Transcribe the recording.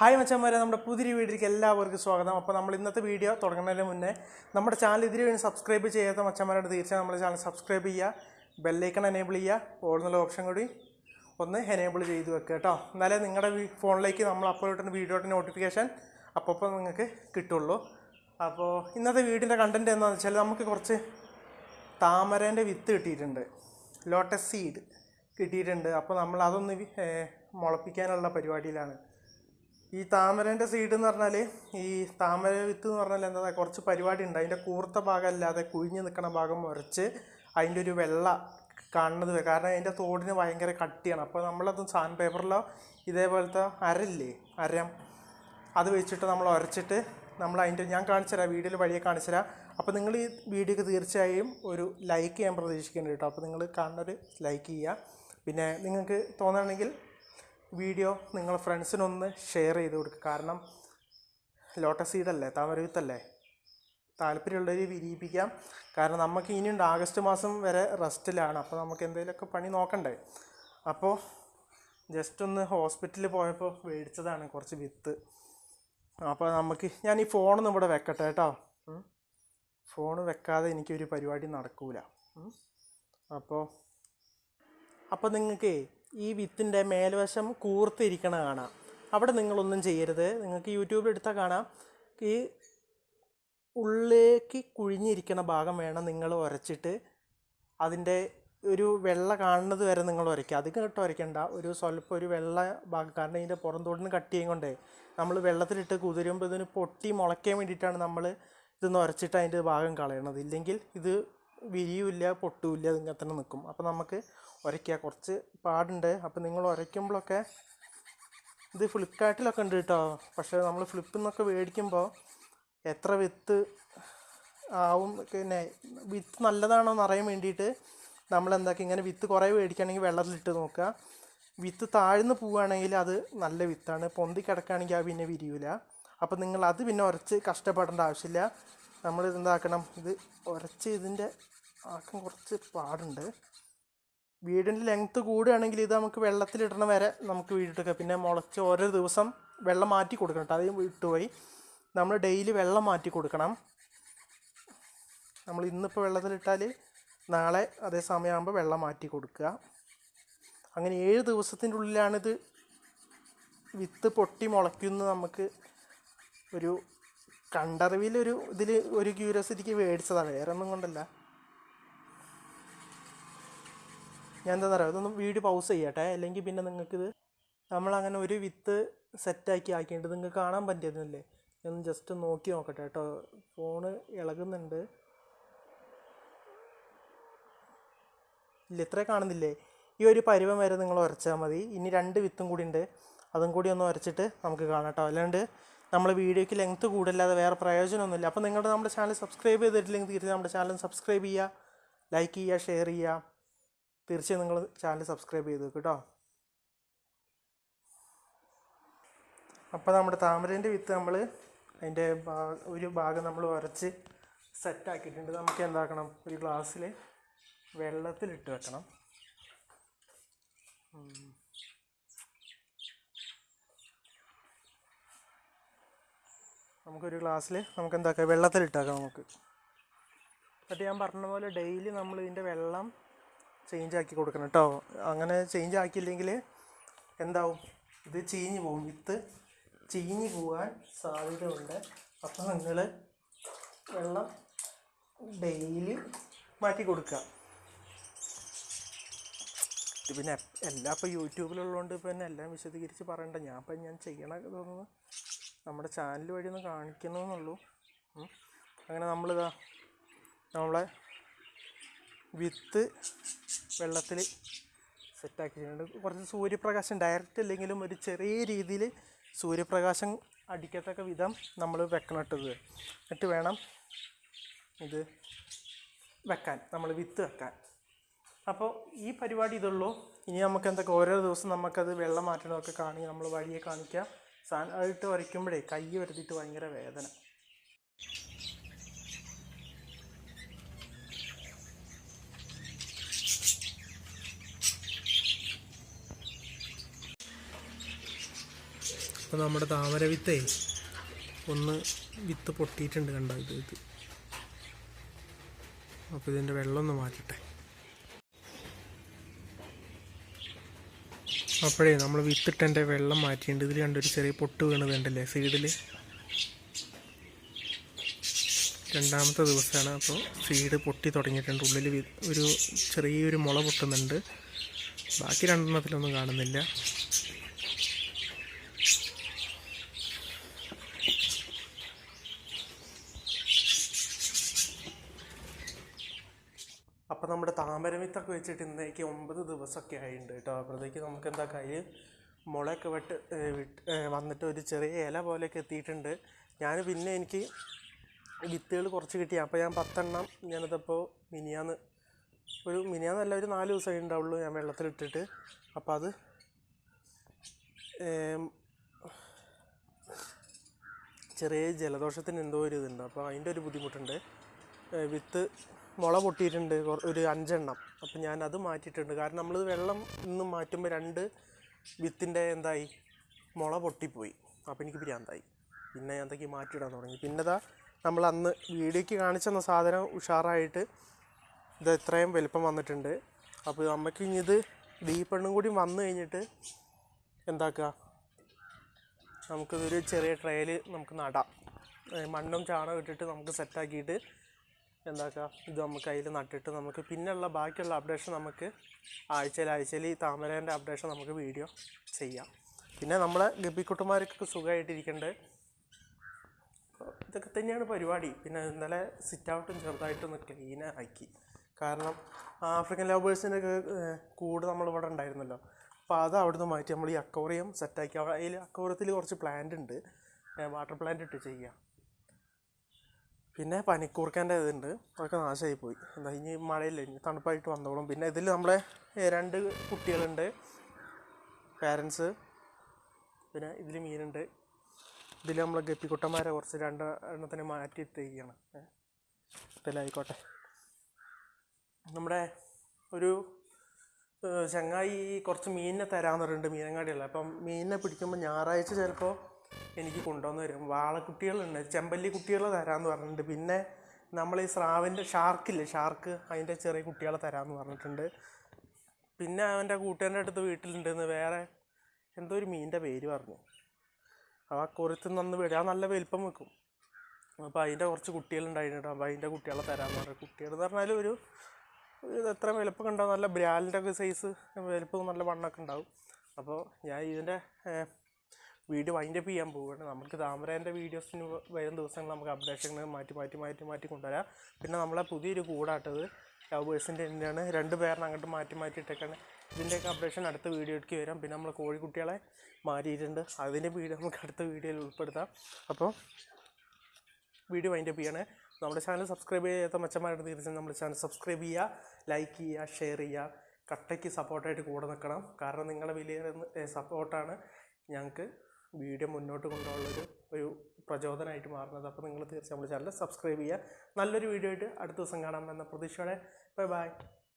Hi മച്ചന്മാരെ നമ്മുടെ പുതിയ വീട്ടിലേക്ക് എല്ലാവർക്കും സ്വാഗതം. അപ്പോൾ നമ്മൾ ഇന്നത്തെ വീഡിയോ തുടങ്ങുന്നതിന് മുന്നേ നമ്മുടെ ചാനൽ ഇതിന് വേണ്ടി സബ്സ്ക്രൈബ് ചെയ്യാത്ത മച്ചന്മാരോട് തീർച്ചയായും നമ്മുടെ ചാനൽ സബ്സ്ക്രൈബ് ചെയ്യുക ബെല്ലൈക്കൺ എനേബിൾ ചെയ്യുക ഓടുന്നുള്ള ഓപ്ഷൻ കൂടി ഒന്ന് എനേബിൾ ചെയ്ത് വെക്കുക കേട്ടോ. എന്നാലേ നിങ്ങളുടെ ഫോണിലേക്ക് നമ്മൾ അപ്പോൾ ഇട്ടുന്ന വീഡിയോയുടെ നോട്ടിഫിക്കേഷൻ അപ്പോൾ നിങ്ങൾക്ക് കിട്ടുള്ളൂ. അപ്പോൾ ഇന്നത്തെ വീഡിയോന്റെ കണ്ടന്റ് എന്താണെന്ന് വെച്ചാൽ നമുക്ക് കുറച്ച് താമരേന്റെ വിത്ത് കിട്ടിയിട്ടുണ്ട്. ലോട്ടസ് സീഡ് കിട്ടിയിട്ടുണ്ട്. അപ്പോൾ നമ്മൾ അതൊന്ന് മുളപ്പിക്കാനുള്ള പരിപാടിയിലാണ്. ഈ താമരേന്റെ സീഡ് എന്ന് പറഞ്ഞാൽ ഈ താമര വിത്ത് എന്ന് പറഞ്ഞാൽ എന്താ കുറച്ച് പരിപാടി ഉണ്ട്. അതിന്റെ കൂർത്ത ഭാഗം അല്ലാതെ കുഴിഞ്ഞ് നിൽക്കുന്ന ഭാഗം മുറിച്ച് അതിന്റെ ഒരു വെള്ള കാണുന്നത്. കാരണം അതിന്റെ തോടിന് ഭയങ്കര കട്ടിയാണ്. അപ്പോൾ നമ്മളത് സാൻഡ് പേപ്പറിലോ ഇതേപോലത്തെ അരല്ലേ അരം അത് വെച്ചിട്ട് നമ്മൾ ഉരച്ചിട്ട് നമ്മൾ അതിന്റെ ഞാൻ കാണിച്ചു തരാം വീഡിയോയിൽ വഴിയെ കാണിച്ചു തരാം അപ്പോൾ നിങ്ങൾ ഈ വീഡിയോക്ക് തീർച്ചയായും ഒരു ലൈക്ക് ചെയ്യാൻ പ്രതീക്ഷിക്കുന്നുണ്ട് കേട്ടോ. അപ്പോൾ നിങ്ങൾ കാണുന്നൊരു ലൈക്ക് ചെയ്യുക. പിന്നെ നിങ്ങൾക്ക് തോന്നുകയാണെങ്കിൽ വീഡിയോ നിങ്ങൾ ഫ്രണ്ട്സിനൊന്ന് ഷെയർ ചെയ്ത് കൊടുക്കുക കാരണം ലോട്ടസ് സീഡല്ലേ താമര വിത്തല്ലേ താല്പര്യമുള്ളവർ വിരിയിപ്പിക്കാം. കാരണം നമുക്ക് ഇനിയുണ്ട് ആഗസ്റ്റ് മാസം വരെ റെസ്റ്റിലാണ്. അപ്പോൾ നമുക്ക് എന്തെങ്കിലുമൊക്കെ പണി നോക്കണ്ടേ? അപ്പോൾ ജസ്റ്റ് ഒന്ന് ഹോസ്പിറ്റലിൽ പോയപ്പോൾ മേടിച്ചതാണ് കുറച്ച് വിത്ത്. അപ്പോൾ നമുക്ക് ഞാൻ ഈ ഫോണൊന്നും ഇവിടെ വെക്കട്ടെ കേട്ടോ. ഫോൺ വെക്കാതെ എനിക്കൊരു പരിപാടി നടക്കൂല. അപ്പോൾ അപ്പോൾ നിങ്ങൾക്ക് ഈ വിത്തിന്റെ മേൽവശം കൂർത്തിരിക്കണ കാണാം. അവിടെ നിങ്ങളൊന്നും ചെയ്യരുത്. നിങ്ങൾക്ക് യൂട്യൂബിൽ എടുത്താൽ കാണാം. ഈ ഉള്ളിലേക്ക് കുഴിഞ്ഞിരിക്കണ ഭാഗം വേണം നിങ്ങൾ ഉരച്ചിട്ട് അതിന്റെ ഒരു വെള്ള കാണുന്നത് വരെ നിങ്ങൾ ഉരയ്ക്കുക. അധികം ഇട്ട് ഉരയ്ക്കണ്ട. ഒരു സ്വല്പം ഒരു വെള്ള ഭാഗം. കാരണം ഇതിന്റെ പുറം തോടിന് കട്ട് ചെയ്യും കൊണ്ടേ നമ്മൾ വെള്ളത്തിലിട്ട് കുതിരുമ്പോൾ ഇതിന് പൊട്ടി മുളയ്ക്കാൻ വേണ്ടിയിട്ടാണ് നമ്മൾ ഇതൊന്ന് ഉരച്ചിട്ട് അതിന്റെ ഭാഗം കളയണത്. ഇല്ലെങ്കിൽ ഇത് വിരിയൂല്ല പൊട്ടുമില്ല ഇതിങ്ങനെ തന്നെ നിൽക്കും അപ്പോൾ നമുക്ക് ഉരയ്ക്കുക കുറച്ച് പാടുണ്ട്. അപ്പോൾ നിങ്ങൾ ഉരയ്ക്കുമ്പോഴൊക്കെ ഇത് ഫ്ലിപ്കാർട്ടിലൊക്കെ ഉണ്ട് കേട്ടോ. പക്ഷേ നമ്മൾ ഫ്ലിപ്പിൽ നിന്നൊക്കെ മേടിക്കുമ്പോൾ എത്ര വിത്ത് ആവും പിന്നെ വിത്ത് നല്ലതാണോ എന്ന് അറിയാൻ വേണ്ടിയിട്ട് നമ്മൾ എന്താക്കി ഇങ്ങനെ വിത്ത് കുറേ മേടിക്കുകയാണെങ്കിൽ വെള്ളത്തിലിട്ട് നോക്കുക. വിത്ത് താഴ്ന്നു പോവുകയാണെങ്കിൽ അത് നല്ല വിത്താണ്. പൊന്തി കിടക്കുകയാണെങ്കിൽ ആ പിന്നെ വിരിയൂല. അപ്പോൾ നിങ്ങൾ അത് പിന്നെ ഉരച്ച് കഷ്ടപ്പെടേണ്ട ആവശ്യമില്ല. നമ്മൾ ഇതെന്താക്കണം? ഇത് ഉരച്ച് ഇതിന്റെ ആക്കം കുറച്ച് പാടുണ്ട്. വീടിന്റെ ലെങ്ത്ത് കൂടുകയാണെങ്കിൽ ഇത് നമുക്ക് വെള്ളത്തിലിടണ വരെ നമുക്ക് വീടിട്ടൊക്കെ പിന്നെ മുളച്ച് ഓരോ ദിവസം വെള്ളം മാറ്റി കൊടുക്കണം കേട്ടോ. അത് വിട്ടുപോയി നമ്മൾ ഡെയിലി വെള്ളം മാറ്റി കൊടുക്കണം. നമ്മൾ ഇന്നിപ്പോൾ വെള്ളത്തിലിട്ടാൽ നാളെ അതേ സമയമാകുമ്പോൾ വെള്ളം മാറ്റി കൊടുക്കുക. അങ്ങനെ ഏഴ് ദിവസത്തിന്റെ ഉള്ളിലാണിത് വിത്ത് പൊട്ടി മുളയ്ക്കുന്നത്. നമുക്ക് ഒരു കണ്ടറിവിലൊരു ഇതിൽ ഒരു ക്യൂരിയോസിറ്റിക്ക് മേടിച്ചതാണ്. വേറെ ഒന്നും കൊണ്ടല്ല. ഞാൻ എന്താ പറയുക ഇതൊന്ന് വീഡിയോ പൗസ് ചെയ്യട്ടെ. അല്ലെങ്കിൽ പിന്നെ നിങ്ങൾക്കിത് നമ്മളങ്ങനെ ഒരു വിത്ത് സെറ്റാക്കി ആക്കിയിട്ട് നിങ്ങൾക്ക് കാണാൻ പറ്റിയതല്ലേ? ഒന്ന് ജസ്റ്റ് നോക്കി നോക്കട്ടെ കേട്ടോ. ഫോണ് ഇളകുന്നുണ്ട്. ഇല്ല ഇത്രേ കാണുന്നില്ലേ? ഈ ഒരു പരിവം വരെ നിങ്ങൾ ഉരച്ചാൽ മതി. ഇനി രണ്ട് വിത്തും കൂടി ഉണ്ട്. അതും കൂടി ഒന്ന് ഉരച്ചിട്ട് നമുക്ക് കാണാം കേട്ടോ. അല്ലാണ്ട് നമ്മൾ വീഡിയോയ്ക്ക് ലെങ്ത്ത് കൂടില്ലാതെ വേറെ പ്രയോജനമൊന്നുമില്ല. അപ്പോൾ നിങ്ങളുടെ നമ്മുടെ ചാനൽ സബ്സ്ക്രൈബ് ചെയ്തിട്ടില്ലെങ്കിൽ തീർച്ചയായും നമ്മുടെ ചാനൽ സബ്സ്ക്രൈബ് ചെയ്യുക ലൈക്ക് ചെയ്യുക ഷെയർ ചെയ്യുക. തീർച്ചയായും നിങ്ങൾ ചാനൽ സബ്സ്ക്രൈബ് ചെയ്ത് കേട്ടോ അപ്പോൾ നമ്മുടെ താമരേന്റെ വിത്ത് നമ്മൾ അതിന്റെ ഒരു ഭാഗം നമ്മൾ ഉരച്ച് സെറ്റാക്കിയിട്ടുണ്ട് നമുക്ക് എന്താക്കണം? ഒരു ഗ്ലാസ്സിൽ വെള്ളത്തിലിട്ട് വെക്കണം. നമുക്കൊരു ഗ്ലാസ്സിൽ നമുക്ക് എന്താക്കാം വെള്ളത്തിലിട്ടാക്കാം നമുക്ക്. എന്നിട്ട് ഞാൻ പറഞ്ഞ പോലെ ഡെയിലി നമ്മൾ ഇതിന്റെ വെള്ളം ചേഞ്ച് ആക്കി കൊടുക്കണം കേട്ടോ. അങ്ങനെ ചേഞ്ച് ആക്കിയില്ലെങ്കിൽ എന്താവും? ഇത് ചീഞ്ഞ് പോകും വിത്ത് ചീഞ്ഞ് പോകാൻ സാധ്യതയുണ്ട്. അപ്പോൾ നിങ്ങൾ വെള്ളം ഡെയിലി മാറ്റി കൊടുക്കുക പിന്നെ എല്ലാം ഇപ്പോൾ യൂട്യൂബിലുള്ളതുകൊണ്ട് ഇപ്പം എല്ലാം വിശദീകരിച്ച് പറയണ്ട. ഞാൻ ഇപ്പം ഞാൻ ചെയ്യണ ഇതൊന്ന് നമ്മുടെ ചാനൽ വഴി ഒന്ന് കാണിക്കുന്നുള്ളൂ ഉം. അങ്ങനെ നമ്മളിതാ നമ്മളെ വിത്ത് വെള്ളത്തിൽ സെറ്റാക്കിയിട്ടുണ്ട്. കുറച്ച് സൂര്യപ്രകാശം ഡയറക്റ്റ് അല്ലെങ്കിലും ഒരു ചെറിയ രീതിയിൽ സൂര്യപ്രകാശം അടിക്കത്തക്ക വിധം നമ്മൾ വെക്കണം ഇട്ടത് എന്നിട്ട് വേണം ഇത് വെക്കാൻ നമ്മൾ വിത്ത് വെക്കാൻ. അപ്പോൾ ഈ പരിപാടി ഇതുള്ളൂ. ഇനി നമുക്ക് എന്തൊക്കെ ഓരോ ദിവസം നമുക്കത് വെള്ളം മാറ്റണമൊക്കെ കാണി നമ്മൾ വഴിയെ കാണിക്കാം. അതിട്ട് വരയ്ക്കുമ്പോഴേ കൈ വരുത്തിയിട്ട് ഭയങ്കര വേദന. അപ്പോൾ നമ്മുടെ താമര വിത്തേ ഒന്ന് വിത്ത് പൊട്ടിയിട്ടുണ്ട് കണ്ടോ ഇത്? ഇത്. അപ്പോൾ ഇതിന്റെ വെള്ളം ഒന്ന് മാറ്റട്ടെ. അപ്പോഴേ നമ്മൾ വിത്തിട്ടെന്റെ വെള്ളം മാറ്റിയിട്ടുണ്ട്. ഇതിൽ കണ്ടൊരു ചെറിയ പൊട്ട് വീണതുണ്ടല്ലേ സീഡിൽ രണ്ടാമത്തെ ദിവസമാണ് അപ്പോൾ സീഡ് പൊട്ടി തുടങ്ങിയിട്ടുണ്ട്. ഉള്ളിൽ ഒരു ചെറിയൊരു മുള പൊട്ടുന്നുണ്ട്. ബാക്കി രണ്ടെണ്ണത്തിലൊന്നും കാണുന്നില്ല. നമ്മുടെ താമരമിത്തൊക്കെ വെച്ചിട്ട് ഇന്നേക്ക് ഒമ്പത് ദിവസമൊക്കെ ആയിട്ടുണ്ട് കേട്ടോ. അപ്പോഴത്തേക്ക് നമുക്ക് എന്താ കയ്യിൽ മുളയൊക്കെ വെട്ട് വിട്ട് വന്നിട്ട് ഒരു ചെറിയ ഇല പോലെയൊക്കെ എത്തിയിട്ടുണ്ട്. ഞാൻ പിന്നെ എനിക്ക് വിത്തുകൾ കുറച്ച് കിട്ടി. അപ്പോൾ ഞാൻ പത്തെണ്ണം ഞാനതപ്പോൾ മിനിയാന്ന് ഒരു മിനിയാന്നല്ല ഒരു നാല് ദിവസമേ ഉണ്ടാവുള്ളൂ ഞാൻ വെള്ളത്തിലിട്ടിട്ട്. അപ്പോൾ അത് ചെറിയ ജലദോഷത്തിന് എന്തോ ഒരു ഇതുണ്ട്. അപ്പോൾ അതിന്റെ ഒരു ബുദ്ധിമുട്ടുണ്ട്. വിത്ത് മുള പൊട്ടിയിട്ടുണ്ട് ഒരു അഞ്ചെണ്ണം. അപ്പം ഞാൻ അത് മാറ്റിയിട്ടുണ്ട്. കാരണം നമ്മൾ വെള്ളം ഇന്ന് മാറ്റുമ്പോൾ രണ്ട് വിത്തിന്റെ എന്തായി? മുള പൊട്ടിപ്പോയി. അപ്പോൾ എനിക്ക് ഭ്രാന്തായി പിന്നെ ഞാൻ എന്തൊക്കെ മാറ്റിയിടാൻ തുടങ്ങി. പിന്നെ ഇതാ നമ്മൾ അന്ന് വീഡിയോയ്ക്ക് കാണിച്ചെന്ന സാധനം ഉഷാറായിട്ട് ഇത് ഇത്രയും വലിപ്പം വന്നിട്ടുണ്ട്. അപ്പോൾ അമ്മയ്ക്ക് ഇനി ഇത് ദീപെണ്ണും കൂടി വന്നു കഴിഞ്ഞിട്ട് എന്താക്കുക നമുക്കിതൊരു ചെറിയ ട്രയൽ നമുക്ക് നടാം. മണ്ണും ചാണകം ഇട്ടിട്ട് നമുക്ക് സെറ്റാക്കിയിട്ട് എന്താക്കുക ഇത് നമുക്ക് അതിൽ നട്ടിട്ട് നമുക്ക് പിന്നെയുള്ള ബാക്കിയുള്ള അപ്ഡേഷൻ നമുക്ക് ആഴ്ചയിൽ ആഴ്ചയിൽ ഈ താമരേന്റെ അപ്ഡേഷൻ നമുക്ക് വീഡിയോ ചെയ്യാം. പിന്നെ നമ്മളെ ഗപ്പിക്കുട്ടന്മാരൊക്കെ സുഖമായിട്ടിരിക്കേണ്ടത് ഇതൊക്കെ തന്നെയാണ് പരിപാടി. പിന്നെ ഇന്നലെ സിറ്റ് ഔട്ടും ചെറുതായിട്ടൊന്ന് ക്ലീൻ ആക്കി. കാരണം ആഫ്രിക്കൻ ലവേഴ്സിന്റെ കൂട് നമ്മളിവിടെ ഉണ്ടായിരുന്നല്ലോ. അപ്പോൾ അത് അവിടുന്ന് മാറ്റി. നമ്മൾ ഈ അക്വറിയം സെറ്റാക്കി അതിൽ അക്വറിയത്തിൽ കുറച്ച് പ്ലാന്റ് ഉണ്ട്. വാട്ടർ പ്ലാന്റ് ഇട്ട് ചെയ്യുക പിന്നെ പനിക്കൂർക്കേന്റെ ഇതുണ്ട്. അതൊക്കെ നാശമായി പോയി എന്താ ഇനി മഴയില്ല? ഇനി തണുപ്പായിട്ട് വന്നോളും. പിന്നെ ഇതിൽ നമ്മളെ രണ്ട് കുട്ടികളുണ്ട്. പാരൻസ് പിന്നെ ഇതിൽ മീനുണ്ട്. ഇതിൽ നമ്മൾ ഗപ്പിക്കുട്ടന്മാരെ കുറച്ച് രണ്ട് എണ്ണത്തിനെ മാറ്റി ഇട്ടിരിക്കുകയാണ് ഇതിലായിക്കോട്ടെ നമ്മുടെ ഒരു ചങ്ങായി കുറച്ച് മീനിനെ തരാമെന്ന് പറഞ്ഞിട്ടുണ്ട് മീനങ്ങാടിയല്ല അപ്പം മീനിനെ പിടിക്കുമ്പോൾ ഞായറാഴ്ച ചിലപ്പോൾ എനിക്ക് കൊണ്ടുവന്ന് തരും. വാളക്കുട്ടികളുണ്ട്. ചെമ്പല്ലി കുട്ടികൾ തരാമെന്ന് പറഞ്ഞിട്ടുണ്ട്. പിന്നെ നമ്മൾ ഈ സ്രാവിന്റെ ഷാർക്കില്ലേ? ഷാർക്ക് അതിന്റെ ചെറിയ കുട്ടികളെ തരാമെന്ന് പറഞ്ഞിട്ടുണ്ട്. പിന്നെ അവന്റെ കൂട്ടുകാരന്റെ അടുത്ത് വീട്ടിലുണ്ടെന്ന് വേറെ എന്തോ ഒരു മീനിന്റെ പേര് പറഞ്ഞു. ആ കൊരുത്ത് നന്ന് വിടുക ആ നല്ല വലിപ്പം വെക്കും. അപ്പോൾ അതിന്റെ കുറച്ച് കുട്ടികളുണ്ടായിട്ടുണ്ട് അപ്പോൾ അതിന്റെ കുട്ടികളെ തരാമെന്ന് പറഞ്ഞു. കുട്ടികൾ എന്ന് പറഞ്ഞാൽ ഒരു എത്ര വലുപ്പം ഉണ്ടാവും നല്ല ബ്രാലിന്റെ ഒക്കെ സൈസ് വലുപ്പം നല്ല വണ്ണൊക്കെ ഉണ്ടാവും. അപ്പോൾ ഞാൻ ഇതിന്റെ വീഡിയോ വൈൻഡപ്പ് ചെയ്യാൻ പോവുകയാണ് നമുക്ക് താമരേന്റെ വീഡിയോസിന് വരും ദിവസങ്ങൾ നമുക്ക് അപ്ഡേഷനുകൾ മാറ്റി മാറ്റി മാറ്റി മാറ്റി കൊണ്ടുവരാം. പിന്നെ നമ്മളെ പുതിയൊരു കൂടാട്ടത് ലവേഴ്സിന്റെ തന്നെയാണ്. രണ്ട് പേരിനെ അങ്ങോട്ട് മാറ്റി മാറ്റി ഇട്ടേക്കാണ്. ഇതിന്റെയൊക്കെ അപ്ഡേഷൻ അടുത്ത വീഡിയോയ്ക്ക് വരാം. പിന്നെ നമ്മൾ കോഴിക്കുട്ടികളെ മാറ്റിയിട്ടുണ്ട്. അതിന്റെ വീഡിയോ നമുക്ക് അടുത്ത വീഡിയോയിൽ ഉൾപ്പെടുത്താം. അപ്പോൾ വീഡിയോ വൈൻഡപ്പ് ചെയ്യാണ്. നമ്മുടെ ചാനൽ സബ്സ്ക്രൈബ് ചെയ്യാത്ത മച്ചന്മാരുടെ തീർച്ചയായും നമ്മുടെ ചാനൽ സബ്സ്ക്രൈബ് ചെയ്യുക ലൈക്ക് ചെയ്യുക ഷെയർ ചെയ്യുക. കട്ടയ്ക്ക് സപ്പോർട്ടായിട്ട് കൂടെ നിൽക്കണം. കാരണം നിങ്ങളുടെ വലിയ സപ്പോർട്ടാണ് ഞങ്ങൾക്ക് വീഡിയോ മുന്നോട്ട് കൊണ്ടുപോകാനുള്ളൊരു ഒരു പ്രചോദനമായിട്ട് മാറുന്നത്. അപ്പോൾ നിങ്ങൾ തീർച്ചയായും നമ്മുടെ ചാനൽ സബ്സ്ക്രൈബ് ചെയ്യുക. നല്ലൊരു വീഡിയോ ആയിട്ട് അടുത്ത ദിവസം കാണാമെന്ന പ്രതീക്ഷയോടെ. Bye bye.